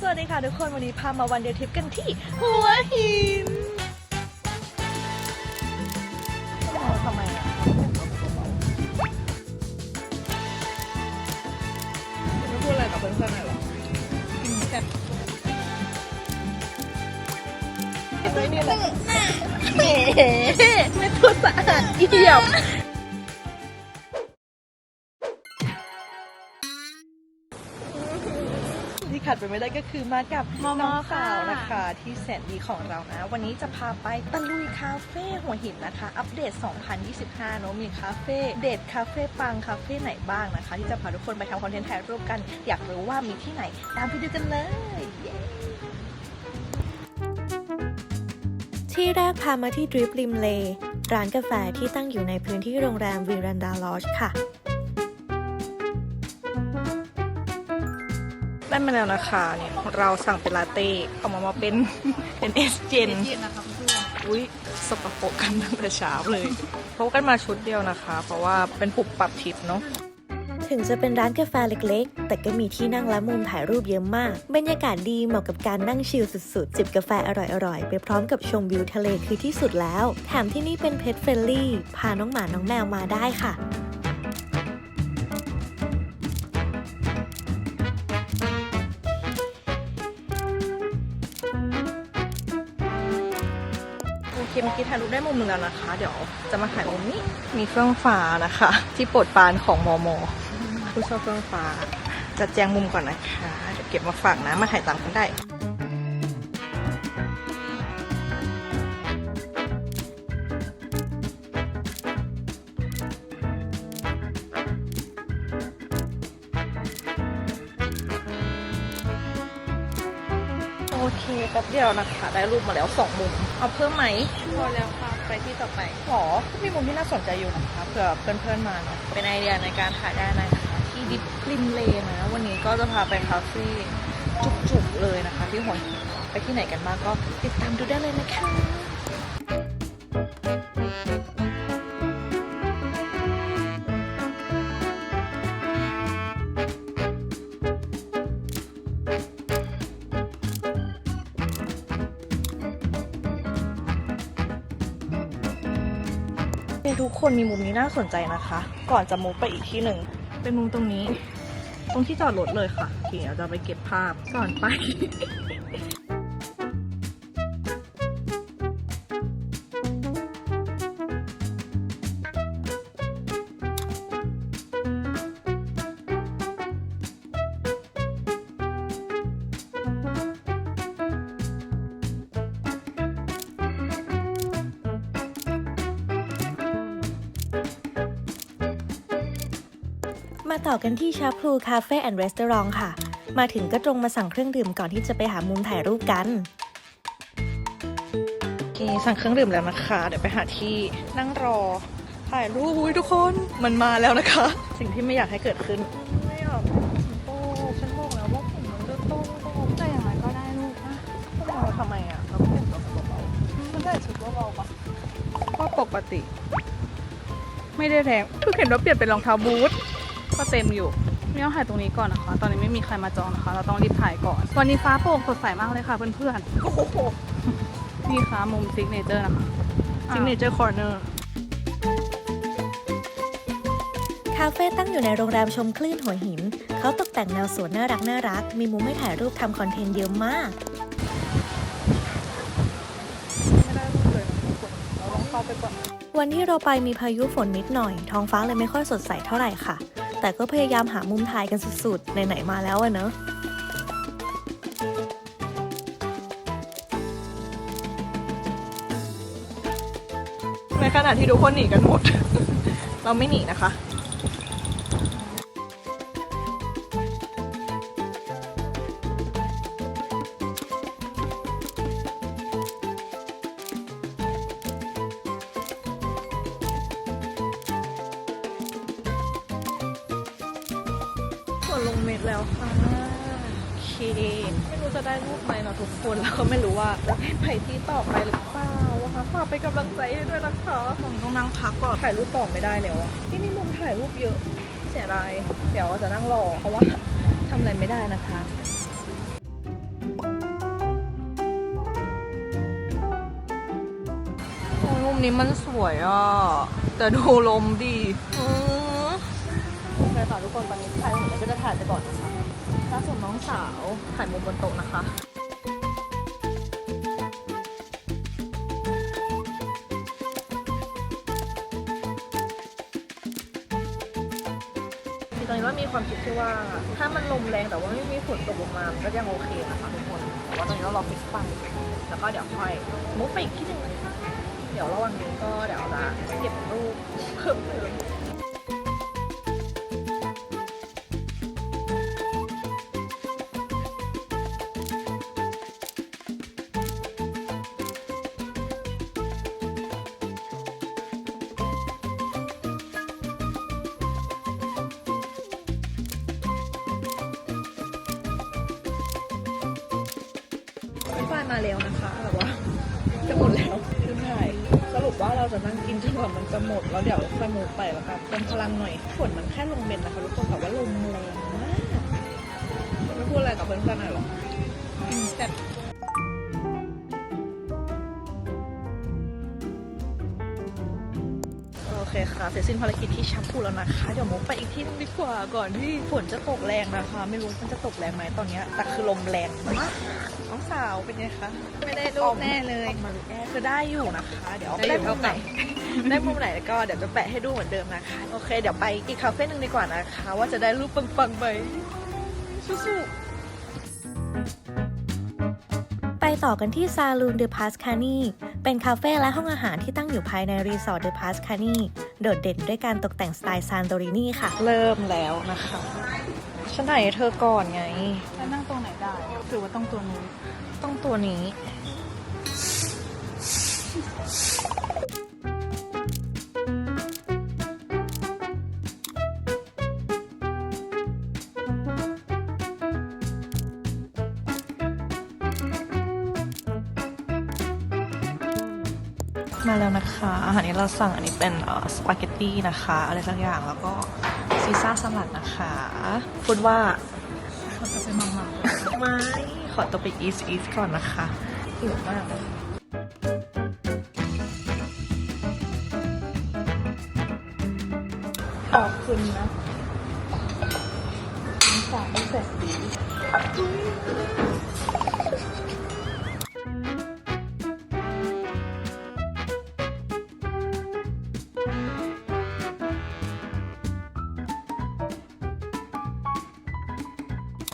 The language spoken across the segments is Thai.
สวัสดีค่ะทุกคนวันนี้พามาวันเดย์ทริปกันที่หัวหินทำไมอะไม่พูดอะไรกับเพื่อนๆหน่อยหรอแบบไม่นี่เลยเฮ้ไม่พูดสะอาดเอี่ยม ที่ขาดไปไม่ได้ก็คือมากับมอมอน้องสาวค่ะนะคะที่แสนดีของเรานะ วันนี้จะพาไปตะลุยคาเฟ่หัวหินนะคะ อัปเดต 2025เนอะมีคาเฟ่เดทคาเฟ่ปังคาเฟ่ไหนบ้างนะคะ ที่จะพาทุกคนไปทำคอนเทนต์ถ่ายรูปกัน อยากรู้ว่ามีที่ไหน ตามไปดูกันเลยเย้ที่แรกพามาที่ดริปริมเล ร้านกาแฟที่ตั้งอยู่ในพื้นที่โรงแรมวีรันดาลอชค่ะ มาแล้วนะคะเนี่ยเราสั่งเป็นลาเต้ออกมามาเป็นเป็นเอสเจนนะคะเพื่อนอุ้ยสกปรกกันตั้งแต่เช้าเลยพบกันมาชุดเดียวนะคะ เพราะว่าเป็นปุบปรับทิปเนาะถึงจะเป็นร้านกาแฟเล็กๆ แต่ก็มีที่นั่งและมุมถ่ายรูปเยอะมาก บรรยากาศดีเหมาะกับการนั่งชิลสุดๆ จิบกาแฟอร่อยๆ ไปพร้อมกับชมวิวทะเลคือที่สุดแล้ว แถมที่นี่เป็นเพ t เฟ r ลี่ พาน้องหมาน้องแมวมาได้ค่ะ มื่อกี้ถ่ายรูปได้มุมหนึ่งแล้วนะคะ เดี๋ยวจะมาถ่ายมุมนี้มีเฟื่องฟ้านะคะ ที่โปรดปรานของมอมอผู้ชอบเฟื่องฟ้าจัดแจงมุมก่อนนะคะ เดี๋ยวเก็บมาฝากนะมาถ่ายตามกันได้ เคแป๊บเดียวนะคะ ได้รูปมาแล้วสองมุม เอาเพิ่มไหมพอแล้วค่ะไปที่ต่อไปหรอมีมุมที่น่าสนใจอยู่นะคะเผื่อเพื่อนๆมาเนาะเป็นไอเดียในการถ่ายได้นะคะ ที่ดิฟริมเลนะวันนี้ก็จะพาไปคาเฟ่จุกๆเลยนะคะ ที่หัวหินไปที่ไหนกันบ้างก็ติดตามดูได้เลยนะคะ ทุกคนมีมุมนี้น่าสนใจนะคะ ก่อนจะมุกไปอีกที่หนึ่งเป็นมุมตรงนี้ ตรงที่จอดรถเลยค่ะเดี๋ยวจะไปเก็บภาพก่อนไป มาต่อกันที่ชาพลูคาเฟ่แอนด์รีสอร์ทค่ะ มาถึงก็ตรงมาสั่งเครื่องดื่มก่อนที่จะไปหามุมถ่ายรูปกันโอเคสั่งเครื่องดื่มแล้วนะคะ เดี๋ยวไปหาที่นั่งรอถ่ายรูปอุ๊ยทุกคนมันมาแล้วนะคะ สิ่งที่ไม่อยากให้เกิดขึ้นไม่อยากโอ้ฉันบอกแล้วว่าผมมันเลือกโต้งแต่อย่างไรก็ได้ลูกนะเราทำไมอะเราเปลี่ยนตัวเบาๆมันได้ชุดเบาๆปะก็ปกติ ไม่ได้แรงทุกเห็นว่าเปลี่ยนเป็นรองเท้าบูท ก็เต็มอยู่ไม่ต้องถ่ายตรงนี้ก่อนนะคะ ตอนนี้ไม่มีใครมาจองนะคะ เราต้องรีบถ่ายก่อน วันนี้ฟ้าโปร่งสดใสมากเลยค่ะเพื่อนโอ้โหๆนี่ค่ะมุมซิกเนเจอร์นะคะซิงเนเจอร์คอร์เนอร์คาเฟ่ตั้งอยู่ในโรงแรมชมคลื่นหัวหิน เขาตกแต่งแนวสวนน่ารักน่ารัก มีมุมให้ถ่ายรูปทำคอนเทนต์เยอะมากไม่ได้รูปเลยนะทุกคนเราต้องเข้าไปก่อนวันที่เราไปมีพายุฝนนิดหน่อย ท้องฟ้าเลยไม่ค่อยสดใสเท่าไหร่ค่ะ แต่ก็พยายามหามุมถ่ายกันสุดๆ ไหนๆมาแล้วอะเนอะในขณะที่ทุกคนหนีกันหมด เราไม่หนีนะคะ ดลงเม็ดแล้วค่ะโอเไม่รู้จะได้รูปไหมเนาะทุกคนแล้วก็ไม่รู้ว่าจะได้ไปที่ต่อไปหรือเปล่าคะฝากไป็นกำลังใจให้ด้วยนะคะผมต้องนั่งพักก่อนถ่ายรูปต่อไม่ได้แล้วอะที่นี่มุมถ่ายรูปเยอะเสียดายเดี๋ยวจะนั่งรอเพราะว่าทำอะไรไม่ได้นะคะโอ้มุมนี้มันสวยอะ แต่ดูลมดีโอเคค่ะทุกคนตอนนี้ถ่าย ก็จะถ่ายไปก่อนนะคะถ้าส่วนน้องสาวถ่ายมุมบนโต๊ะนะคะตอนนี้ว่ามีความคิดที่ว่า ถ้ามันลมแรงแต่ว่าไม่มีฝนตกลงมามันก็ยังโอเคนะคะทุกคนแต่ว่าตอนนี้เรารอฟิกฟังแล้วก็เดี๋ยวค่อยมุกไปอีกที่หนึ่งนเดี๋ยวระหว่างนี้ก็เดี๋ยวจะเก็บรูปเพิ่มเติม มาแล้วนะคะแบบว่าจะหมดแล้วคือถ่ายสรุปว่าเราจะนั่งกินจนกว่ามันจะหมดแล้วเดี๋ยวค่อยมูไปแล้วกันเป็นพลังหน่อยฝนมันแค่ลงเม็ดนะคะทุกคนแต่ว่าลมแรงมากไม่พูดอะไรกับเพื่อนๆหน่อยหรอแต่ เคค่ะเสร็จสิ้นภารกิจที่ชัมพูแล้วนะคะ เดี๋ยวมุกไปอีกที่นึงดีกว่าก่อนที่ฝนจะตกแรงนะคะ ไม่รู้มันจะตกแรงไหมตอนเนี้ยแต่คือลมแรงมากน้องสาวเป็นไงคะไม่ได้รูปแน่เลยออกมาแน่คือได้อยู่นะคะ เดี๋ยวได้อยู่มุมไหนเท่ากันได้มุมไหนก็เดี๋ยวจะแปะให้ดูเหมือนเดิมนะคะโอเค เดี๋ยวไปอีกคาเฟ่หนึ่งดีกว่านะคะ ว่าจะได้รูปปังๆไปสู้ๆไป ต่อกันที่ซาลูนเดอะพาสคานีเป็นคาเฟ่และห้องอาหารที่ตั้งอยู่ภายในรีสอร์ทเดอะพาสคานีโดดเด่นด้วยการตกแต่งสไตล์ซานโตรินีค่ะ เริ่มแล้วนะคะ ฉันไหนเธอก่อนไงแล้วนั่งตรงไหนได้หรือว่าต้องตัวนู้นต้องตัวนี้ มาแล้วนะคะ อาหารที่เราสั่งอันนี้เป็นเอ่อสปาเกตตี้นะคะ อะไรสักอย่างแล้วก็ซีซ่าสลัดนะคะ พูดว่าเขาจะไปมังมังไม่ขอตัวไปอีสอีสก่อนนะคะหิวมากเลย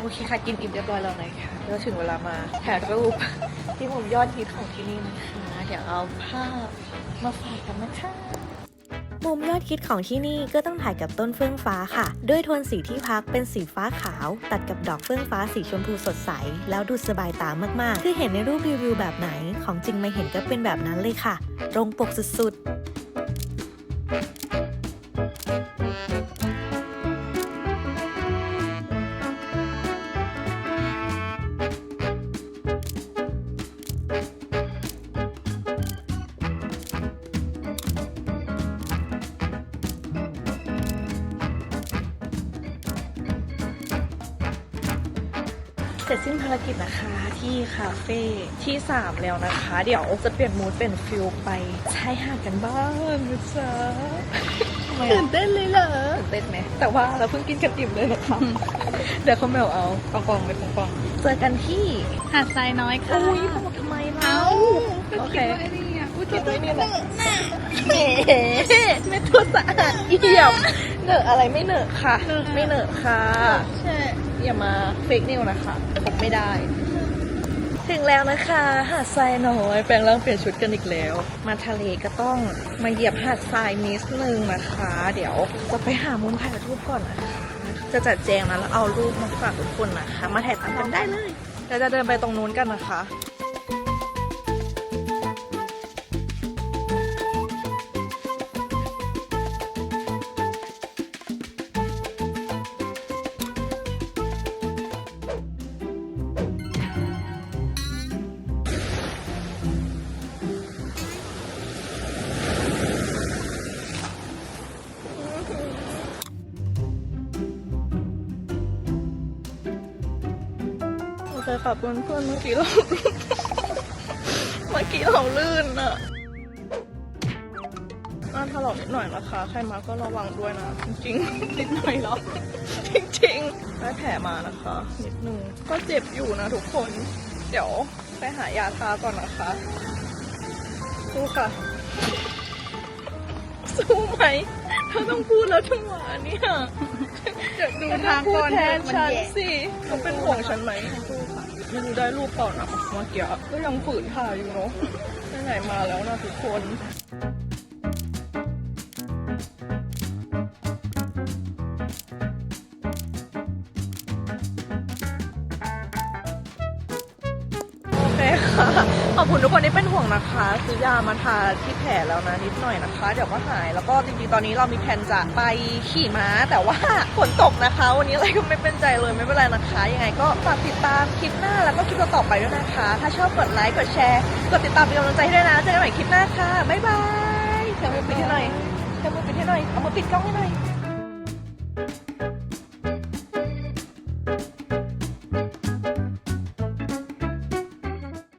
โอเคค่ะ กินอิ่มเรียบร้อยแล้วนะคะแล้วถึงเวลามาถ่ายรูปที่มุมยอดฮิตของที่นี่นะคะเดี๋ยวเอาภาพมาฝากกันนะคะมุมยอดฮิตของที่นี่ก็ต้องถ่ายกับต้นเฟื่องฟ้าค่ะ ด้วยโทนสีที่พักเป็นสีฟ้าขาว ตัดกับดอกเฟื่องฟ้าสีชมพูสดใส แล้วดูสบายตามากๆ คือเห็นในรูปรีวิวแบบไหน ของจริงมาเห็นก็เป็นแบบนั้นเลยค่ะ ตรงปกสุดๆ สร็จสิ้นภารกิจนะคะที่คาเฟ่ที่ 3 แล้วนะคะ เดี๋ยวจะเปลี่ยนมูดเป็นฟิลไปชายหาดกันบ้างนะจ๊ะตื่นเต้นเลยเหรอตื่นเต้นไหมแต่ว่าเราเพิ่งกินกันอิ่มเลยนะคะเดี๋ยวเขาแมวเอากองกองๆไปกองกองๆเจอกันที่หาดทรายน้อยค่ะอุ้ยบอกทำไมล่ะเอ้าโอเคก็ดว่าไอ้นี่อะพูดคิคิดดตัตัววนี้นี้แหแหละละเฮ้ไม่ตัวสะอาดเอี่ยม เหนอะอะไรไม่เหนอะค่ะ ไม่เหนอะค่ะ ใช่ อย่ามาเฟกนิวนะคะผมไม่ได้ ถึงแล้วนะคะ หาดทรายน้อย แปลงร่างเปลี่ยนชุดกันอีกแล้ว มาทะเลก็ต้องมาเหยียบหาดทรายนิดนึงนะคะ เดี๋ยวจะไปหามุมถ่ายรูปก่อนนะคะจะจัดแจงนะแล้วเอารูปมาฝากทุกคนนะคะ มาถ่ายตามกันได้เลยเดี๋ยวจะเดินไปตรงนู้นกันนะคะ โอเคค่ะเพื่อนเพื่อนๆเมื่อกี้เราเมื่อกี้เราลื่นอะาถลอกนิดหน่อยนะคะ ใครมาก็ระวังด้วยนะ จริงๆ นิดหน่อยเหรอจริงๆ ได้แผลมานะคะ นิดนึง ก็เจ็บอยู่นะทุกคน เดี๋ยวไปหายาทาก่อนนะคะสู้ค่ะ สู้ไหมเธอต้องพูดแล้วจังหวะเนี่ยอยากดูทางก่อนแทนมันฉันแย่สิเขาเป็นห่วงฉันไหมสู้ค่ะ ยังได้รูปเปล่านะเมื่อกี้ก็ยังฝืนถ่ายอยู่เนาะไหนมาแล้วนะทุกคน คุณทุกคนที่เป็นห่วงนะคะซื้อยามาทาที่แผลแล้วนะนิดหน่อยนะคะ เดี๋ยวก็หายแล้วก็จริงๆตอนนี้เรามีแผนจะไปขี่ม้า แต่ว่าฝนตกนะคะ วันนี้อะไรก็ไม่เป็นใจเลยไม่เป็นไรนะคะยังไงก็ฝากติดตามคลิปหน้าแล้วก็คลิปต่อไปด้วยนะคะ ถ้าชอบกดไลค์กดแชร์กดติดตามเป็นกำลังใจให้ด้วยนะเจอกันใหม่คลิปหน้าค่ะบ๊ายบายเดี๋ยวมือปิดให้หน่อยเดี๋ยวมือปิดให้หน่อยเอามือปิดกล้องให้หน่อย